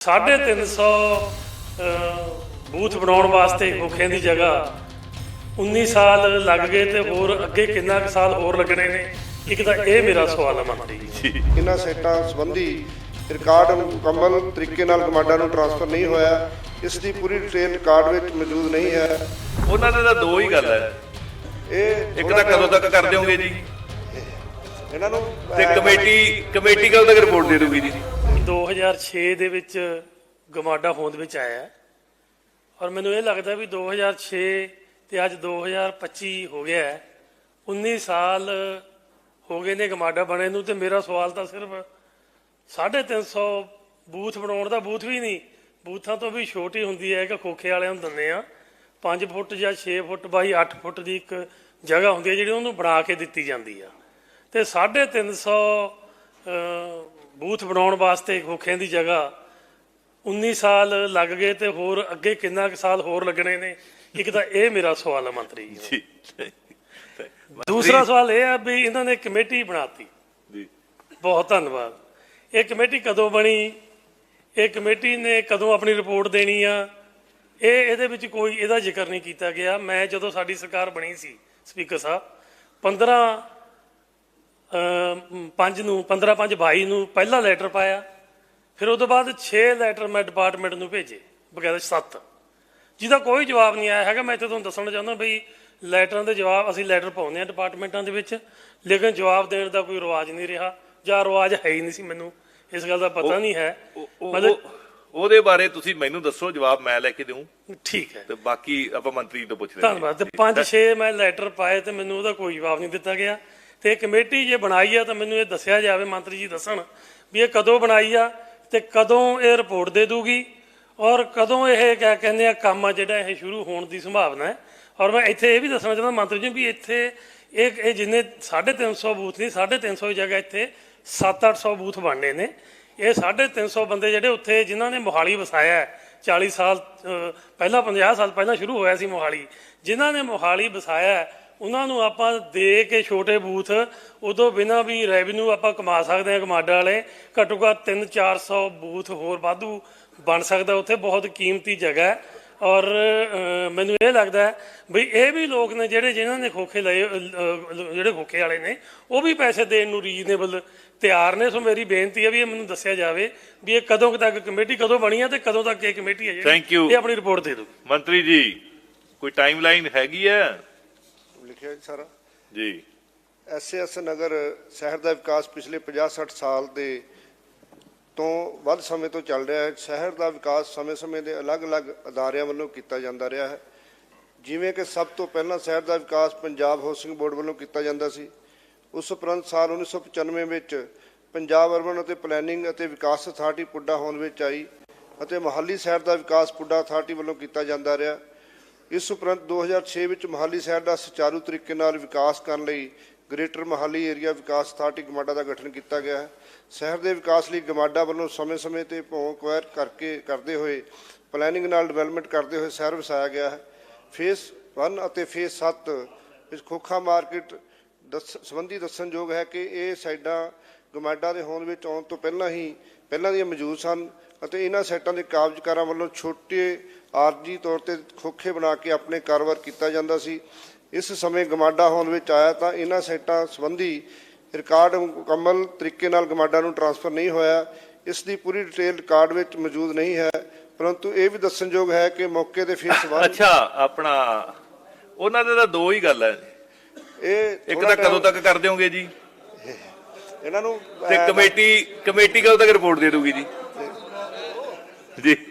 350 booth ਬਣਾਉਣ ਵਾਸਤੇ ਖੋਖਿਆਂ ਦੀ ਜਗ੍ਹਾ। 19 ਸਾਲ ਲੱਗ ਗਏ ਤੇ ਹੋਰ ਅੱਗੇ ਕਿੰਨਾ ਕੁ ਸਾਲ ਹੋਰ ਲੱਗਣੇ ਨੇ? ਇੱਕ ਤਾਂ ਇਹ ਮੇਰਾ ਸਵਾਲ ਹੈ ਮੰਤਰੀ ਜੀ। ਇਹਨਾਂ ਸੈਟਾਂ ਸੰਬੰਧੀ ਰਿਕਾਰਡ ਮੁਕੰਮਲ ਤਰੀਕੇ ਨਾਲ ਕਮਾਂਡਾਂ ਨੂੰ ਟ੍ਰਾਂਸਫਰ ਨਹੀਂ ਹੋਇਆ। ਇਸ ਦੀ ਪੂਰੀ ਡਿਟੇਲ ਰਿਕਾਰਡ ਵਿੱਚ ਮੌਜੂਦ ਨਹੀਂ ਹੈ। ਉਹਨਾਂ ਦੇ ਤਾਂ ਦੋ ਹੀ ਗੱਲ ਹੈ। ਇਹ ਇੱਕ ਤਾਂ ਕਦੋਂ ਤੱਕ ਕਰ ਦਿਓਗੇ ਜੀ? ਇਹਨਾਂ ਨੂੰ ਤੇ ਕਮੇਟੀ ਕਮੇਟੀ ਕਦੋਂ ਤੱਕ ਰਿਪੋਰਟ ਦੇ ਦੂਗੀ ਜੀ? 2006 ਦੇ ਵਿੱਚ ਗਮਾਡਾ ਹੋਂਦ ਵਿੱਚ ਆਇਆ ਔਰ ਮੈਨੂੰ ਇਹ ਲੱਗਦਾ ਵੀ 2006 ਤੇ ਅੱਜ 2025 ਹੋ ਗਿਆ ਹੈ। 19 ਸਾਲ ਹੋ ਗਏ ਨੇ ਗਮਾਡਾ ਬਣੇ ਨੂੰ ਤੇ ਮੇਰਾ ਸਵਾਲ ਤਾਂ ਸਿਰਫ 350 ਬੂਥ ਬਣਾਉਣ ਦਾ ਬੂਥ ਵੀ ਨਹੀਂ, ਬੂਥਾਂ ਤੋਂ ਵੀ ਛੋਟੀ ਹੁੰਦੀ ਹੈ ਕਿ ਖੋਖੇ ਵਾਲਿਆਂ ਨੂੰ ਦਿੰਦੇ ਆ 5 ਫੁੱਟ ਜਾਂ 6 ਫੁੱਟ ਬਾਈ 8 ਫੁੱਟ ਦੀ ਇੱਕ ਜਗ੍ਹਾ ਹੁੰਦੀ ਹੈ ਜਿਹੜੀ ਉਹਨੂੰ ਬਣਾ ਕੇ ਦਿੱਤੀ ਜਾਂਦੀ ਆ। ਤੇ 350 ਬੂਥ ਬਣਾਉਣ ਵਾਸਤੇ ਖੋਖਿਆਂ ਦੀ ਜਗ੍ਹਾ। 19 ਸਾਲ ਲੱਗ ਗਏ ਤੇ ਹੋਰ ਅੱਗੇ ਕਿੰਨਾ ਕੁ ਸਾਲ ਹੋਰ ਲੱਗਣੇ ਨੇ? ਇੱਕ ਤਾਂ ਇਹ ਮੇਰਾ ਸਵਾਲ ਹੈ ਮੰਤਰੀ ਜੀ। ਦੂਸਰਾ ਸਵਾਲ ਇਹ ਆ ਵੀ ਇਹਨਾਂ ਨੇ ਕਮੇਟੀ ਬਣਾਤੀ। ਜੀ। ਬਹੁਤ ਧੰਨਵਾਦ। ਇਹ ਕਮੇਟੀ ਕਦੋਂ ਬਣੀ? ਇਹ ਕਮੇਟੀ ਨੇ ਕਦੋਂ ਆਪਣੀ ਰਿਪੋਰਟ ਦੇਣੀ ਆ? ਇਹ ਇਹਦੇ ਵਿੱਚ ਕੋਈ ਇਹਦਾ ਜ਼ਿਕਰ ਨਹੀਂ ਕੀਤਾ ਗਿਆ। ਮੈਂ ਜਦੋਂ ਸਾਡੀ ਸਰਕਾਰ ਬਣੀ ਸੀ ਸਪੀਕਰ ਸਾਹਿਬ 15 5 ਨੂੰ 15 5 22 ਨੂੰ ਪਹਿਲਾ ਲੈਟਰ ਪਾਇਆ। ਫਿਰ ਉਹ ਤੋਂ ਬਾਅਦ 6 ਲੈਟਰ ਮੈਂ ਡਿਪਾਰਟਮੈਂਟ ਨੂੰ ਭੇਜੇ ਬਕਾਇਦਾ 7 ਜਿਹਦਾ ਕੋਈ ਜਵਾਬ ਨਹੀਂ ਆਇਆ ਹੈਗਾ ਮੈਂ ਇੱਥੇ ਤੁਹਾਨੂੰ ਦੱਸਣਾ ਚਾਹੁੰਦਾ ਵੀ ਲੈਟਰਾਂ ਦੇ ਜਵਾਬ ਅਸੀਂ ਲੈਟਰ ਪਾਉਂਦੇ ਆ ਡਿਪਾਰਟਮੈਂਟਾਂ ਦੇ ਵਿੱਚ ਲੇਕਿਨ ਜਵਾਬ ਦੇਣ ਦਾ ਕੋਈ ਰਿਵਾਜ ਨਹੀਂ ਰਿਹਾ ਜਾਂ ਰਿਵਾਜ ਹੈ ਹੀ ਨਹੀਂ ਸੀ ਮੈਨੂੰ ਇਸ ਗੱਲ ਦਾ ਪਤਾ ਨਹੀਂ ਹੈ। ਮਤਲਬ ਉਹ- ਉਹਦੇ ਬਾਰੇ ਤੁਸੀਂ ਮੈਨੂੰ ਦੱਸੋ ਜਵਾਬ ਮੈਂ ਲੈ ਕੇ ਦੇਵਾਂ ਠੀਕ ਹੈ। ਤੇ ਬਾਕੀ ਆਪਾਂ ਮੰਤਰੀ ਤੋਂ ਪੁੱਛ ਲੈਂਦੇ ਹਾਂ। ਧੰਨਵਾਦ। ਤੇ ਪੰਜ ਛੇ ਮੈਂ ਲੈਟਰ ਪਾਏ ਤੇ ਮੈਨੂੰ ਉਹਦਾ ਕੋਈ ਜਵਾਬ ਨਹੀਂ ਦਿੱਤਾ ਗਿਆ। ਤੇ ਕਮੇਟੀ ਜੇ ਬਣਾਈ ਆ ਤਾਂ ਮੈਨੂੰ ਇਹ ਦੱਸਿਆ ਜਾਵੇ ਮੰਤਰੀ ਜੀ ਦੱਸਣ ਵੀ ਇਹ ਕਦੋਂ ਬਣਾਈ ਆ ਤੇ ਕਦੋਂ ਇਹ ਰਿਪੋਰਟ ਦੇ ਦੂਗੀ ਔਰ ਕਦੋਂ ਇਹ ਕਿਆ ਕਹਿੰਦੇ ਆ ਕੰਮ ਆ ਜਿਹੜਾ ਇਹ ਸ਼ੁਰੂ ਹੋਣ ਦੀ ਸੰਭਾਵਨਾ ਹੈ। ਔਰ ਮੈਂ ਇੱਥੇ ਇਹ ਵੀ ਦੱਸਣਾ ਚਾਹੁੰਦਾ ਮੰਤਰੀ ਜੀ ਵੀ ਇੱਥੇ ਇਹ ਇਹ ਜਿੰਨੇ 350 ਬੂਥ ਨਹੀਂ 350 ਦੀ ਜਗ੍ਹਾ ਇੱਥੇ 7-800 ਬੂਥ ਬਣਨੇ ਨੇ। ਇਹ 350 ਬੰਦੇ ਜਿਹੜੇ ਉੱਥੇ ਜਿਨ੍ਹਾਂ ਨੇ ਮੋਹਾਲੀ ਵਸਾਇਆ ਹੈ, 40 ਸਾਲ ਪਹਿਲਾਂ 50 ਸਾਲ ਪਹਿਲਾਂ ਸ਼ੁਰੂ ਹੋਇਆ ਸੀ ਮੋਹਾਲੀ ਜਿਨ੍ਹਾਂ ਨੇ ਮੋਹਾਲੀ ਵਸਾਇਆ ਉਹਨਾਂ ਨੂੰ ਆਪਾਂ ਦੇ ਕੇ ਛੋਟੇ ਬੂਥ ਉਦੋਂ ਬਿਨਾਂ ਵੀ ਰੈਵਨਿਊ ਆਪਾਂ ਕਮਾ ਸਕਦੇ ਹਾਂ ਕਮਾਡਾ ਵਾਲੇ ਘੱਟੋ ਘੱਟ 3-400 ਬੂਥ ਹੋਰ ਵਾਧੂ ਬਣ ਸਕਦਾ ਉੱਥੇ ਬਹੁਤ ਕੀਮਤੀ ਜਗ੍ਹਾ ਹੈ। ਔਰ ਮੈਨੂੰ ਇਹ ਲੱਗਦਾ ਹੈ ਵੀ ਇਹ ਵੀ ਲੋਕ ਨੇ ਜਿਹੜੇ ਜਿਨ੍ਹਾਂ ਨੇ ਖੋਖੇ ਲਏ ਜਿਹੜੇ ਖੋਖੇ ਵਾਲੇ ਨੇ ਉਹ ਵੀ ਪੈਸੇ ਦੇਣ ਨੂੰ ਰੀਜ਼ਨੇਬਲ ਤਿਆਰ ਨੇ। ਸੋ ਮੇਰੀ ਬੇਨਤੀ ਹੈ ਵੀ ਇਹ ਮੈਨੂੰ ਦੱਸਿਆ ਜਾਵੇ ਵੀ ਇਹ ਕਦੋਂ ਤੱਕ ਕਮੇਟੀ ਕਦੋਂ ਬਣੀ ਹੈ ਤੇ ਕਦੋਂ ਤੱਕ ਇਹ ਕਮੇਟੀ ਹੈ you. ਇਹ ਆਪਣੀ ਰਿਪੋਰਟ ਦੇ ਦਿਓ। ਮੰਤਰੀ ਜੀ ਕੋਈ ਟਾਈਮਲਾਈਨ ਹੈਗੀ ਹੈ? ਲਿਖਿਆ ਜੀ ਸਾਰਾ। ਜੀ। ਐਸਐਸ ਨਗਰ ਸ਼ਹਿਰ ਦਾ ਵਿਕਾਸ ਪਿਛਲੇ 50-60 ਸਾਲ ਦੇ ਤੋਂ ਵੱਧ ਸਮੇਂ ਤੋਂ ਚੱਲ ਰਿਹਾ ਹੈ। ਸ਼ਹਿਰ ਦਾ ਵਿਕਾਸ ਸਮੇਂ-ਸਮੇਂ ਦੇ ਅਲੱਗ-ਅਲੱਗ ਅਦਾਰਿਆਂ ਵੱਲੋਂ ਕੀਤਾ ਜਾਂਦਾ ਰਿਹਾ ਹੈ। ਜਿਵੇਂ ਕਿ ਸਭ ਤੋਂ ਪਹਿਲਾਂ ਸ਼ਹਿਰ ਦਾ ਵਿਕਾਸ ਪੰਜਾਬ ਹਾਊਸਿੰਗ ਬੋਰਡ ਵੱਲੋਂ ਕੀਤਾ ਜਾਂਦਾ ਸੀ। ਉਸ ਉਪਰੰਤ ਸਾਲ 1995 ਵਿੱਚ ਪੰਜਾਬ ਅਰਬਨ ਅਤੇ ਪਲੈਨਿੰਗ ਅਤੇ ਵਿਕਾਸ ਅਥਾਰਟੀ ਪੁੱਡਾ ਹੋਂਦ ਵਿੱਚ ਆਈ ਅਤੇ ਮੋਹਾਲੀ ਸ਼ਹਿਰ ਦਾ ਵਿਕਾਸ ਪੁੱਡਾ ਅਥਾਰਟੀ ਵੱਲੋਂ ਕੀਤਾ ਜਾਂਦਾ ਰਿਹਾ। ਇਸ ਉਪਰੰਤ 2006 ਵਿੱਚ ਮੋਹਾਲੀ ਸ਼ਹਿਰ ਦਾ ਸੁਚਾਰੂ ਤਰੀਕੇ ਨਾਲ ਵਿਕਾਸ ਕਰਨ ਲਈ ਗ੍ਰੇਟਰ ਮੋਹਾਲੀ ਏਰੀਆ ਵਿਕਾਸ ਅਥਾਰਟੀ ਗਮਾਡਾ ਦਾ ਗਠਨ ਕੀਤਾ ਗਿਆ ਹੈ। ਸ਼ਹਿਰ ਦੇ ਵਿਕਾਸ ਲਈ ਗਮਾਡਾ ਵੱਲੋਂ ਸਮੇਂ-ਸਮੇਂ ਤੇ ਭੌਂ ਅਕਵਾਇਰ ਕਰਕੇ ਕਰਦੇ ਹੋਏ ਪਲੈਨਿੰਗ ਨਾਲ ਡਿਵੈਲਪਮੈਂਟ ਕਰਦੇ ਹੋਏ ਸ਼ਹਿਰ ਵਸਾਇਆ ਗਿਆ ਹੈ। ਫੇਸ 1 ਅਤੇ ਫੇਸ 7 ਵਿੱਚ ਖੋਖਾ ਮਾਰਕੀਟ ਦੱਸ, ਸੰਬੰਧੀ ਦੱਸਣਯੋਗ ਹੈ ਕਿ ਇਹ ਸਾਈਡਾਂ ਗਮਾਡਾ ਦੇ ਹੋਂਦ ਵਿੱਚ ਆਉਣ ਤੋਂ ਪਹਿਲਾਂ ਹੀ, ਪਹਿਲਾਂ ਦੀਆਂ ਮੌਜੂਦ ਸਨ। ਅਤੇ ਇਹਨਾਂ ਸਾਈਟਾਂ ਦੇ ਕਾਬਜ਼ਕਾਰਾਂ ਵੱਲੋਂ ਛੋਟੇ ਆਰਜੀ ਤੌਰ ਤੇ ਖੋਖੇ ਬਣਾ ਕੇ ਆਪਣੇ ਕਾਰੋਬਾਰ ਕੀਤਾ ਜਾਂਦਾ ਸੀ। ਇਸ ਸਮੇਂ ਗਮਾਡਾ ਹੋਂਦ ਵਿੱਚ ਆਇਆ ਤਾਂ ਇਹਨਾਂ ਸਾਈਟਾਂ ਸੰਬੰਧੀ ਰਿਕਾਰਡ ਮੁਕੰਮਲ ਤਰੀਕੇ ਨਾਲ ਗਮਾਡਾ ਨੂੰ ਟ੍ਰਾਂਸਫਰ ਨਹੀਂ ਹੋਇਆ। ਇਸ ਦੀ ਪੂਰੀ ਡਿਟੇਲ ਰਿਕਾਰਡ ਵਿੱਚ ਮੌਜੂਦ ਨਹੀਂ ਹੈ ਪਰੰਤੂ ਇਹ ਵੀ ਦੱਸਣਯੋਗ ਹੈ ਕਿ ਮੌਕੇ ਤੇ ਫੇਸ 1 ਅੱਛਾ ਆਪਣਾ ਉਹਨਾਂ ਦੇ ਤਾਂ ਦੋ ਹੀ ਗੱਲ ਹੈ। ਇਹ ਇੱਕ ਤਾਂ ਕਦੋਂ ਤੱਕ ਕਰ ਦਿਓਗੇ ਜੀ? ਇਹਨਾਂ ਨੂੰ ਤੇ ਕਮੇਟੀ ਕਮੇਟੀ ਕਦੋਂ ਤੱਕ ਰਿਪੋਰਟ ਦੇ ਦੂਗੀ ਜੀ? ਜੀ